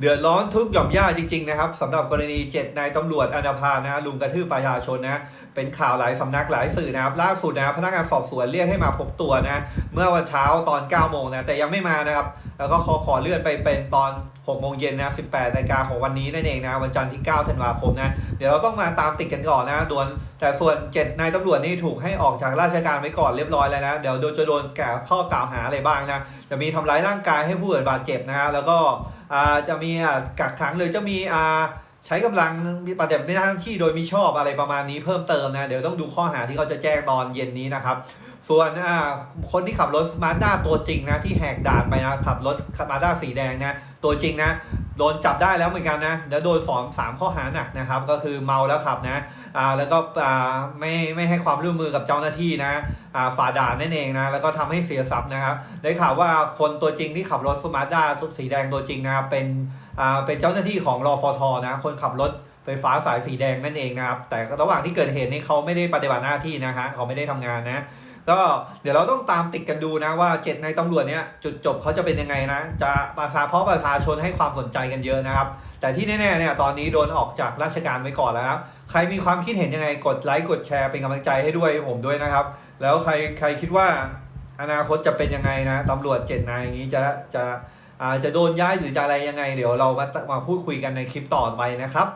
เดือดร้อนทุกหย่อมย่าจริงๆนะครับสำหรับกรณีเจ็ดนายตำรวจอนาพานะลุมกระทืบประชาชนนะเป็นข่าวหลายสำนักหลายสื่อนะครับล่าสุดนะพนักงานสอบสวนเรียกให้มาพบตัวนะเมื่อวันเช้าตอน9โมงนะแต่ยังไม่มานะครับแล้วก็ขอขอเลื่อนไปเป็นตอน 6โมงเย็นนะ18นาฬิกาของวันนี้นั่นเองนะวันจันทร์ที่ 9 ธันวาคมนะ เดี๋ยวเราต้องมาตามติดกันก่อนนะโดนแต่ส่วน 7 นายตำรวจนี่ถูกให้ออกจากราชการไว้ก่อนเรียบร้อยแล้วนะ เดี๋ยวโดนจะโดนแก่ข้อกล่าวหาอะไรบ้างนะ จะมีทำร้ายร่างกายให้ผู้อื่นบาดเจ็บนะฮะแล้วก็จะมีอ่ากักขังหรือจะมีอ่า ใช้กำลังปฏิบัติหน้าที่โดยมิชอบอะไรประมาณนี้เพิ่มเติมนะ เดี๋ยวต้องดูข้อหาที่เขาจะแจ้งตอนเย็นนี้นะครับ ส่วนคนที่ขับรถมาด้าตัวจริงนะที่แหกด่านไปนะขับรถมาด้าสีแดงนะตัวจริงนะ โดนจับได้แล้วเหมือนกันนะแล้วโดนสองสามข้อหาหนักนะครับ ก็คือเมาแล้วขับนะอ่าแล้วก็อ่าไม่ไม่ให้ความร่วมมือกับเจ้าหน้าที่นะอ่าฝ่าด่านนั่นเองนะแล้วก็ทำให้เสียทรัพย์นะครับ ได้ข่าวว่าคนตัวจริงที่ขับรถสมาร์ด้าสีแดงตัวจริงนะครับเป็นอ่าเป็นเจ้าหน้าที่ของรอฟทนะคนขับรถไฟฟ้าสายสีแดงนั่นเองนะครับ แต่ระหว่างที่เกิดเหตุนี้เขาไม่ได้ปฏิบัติหน้าที่นะฮะเขาไม่ได้ทำงานนะ ก็เดี๋ยวเราต้องตามติดกันดูนะว่าเจ็ดในายตำรวจเนี้ยจุดจบเขาจะเป็นยังไงนะ จะประชาเพราะประชาชนให้ความสนใจกันเยอะนะครับ แต่ที่แน่ๆเนี่ยตอนนี้โดนออกจากราชการไว้ก่อนแล้วครับใครมีความคิดเห็นยังไงกดไลค์กดแชร์เป็นกำลังใจให้ด้วยผมด้วยนะครับ แล้วใครใครคิดว่าอนาคตจะเป็นยังไงนะตำรวจเจ็ดนายอย่างนี้จะจะอาจะโดนย้ายหรือจะอะไรยังไง เดี๋ยวเรามามาพูดคุยกันในคลิปต่อไปนะครับ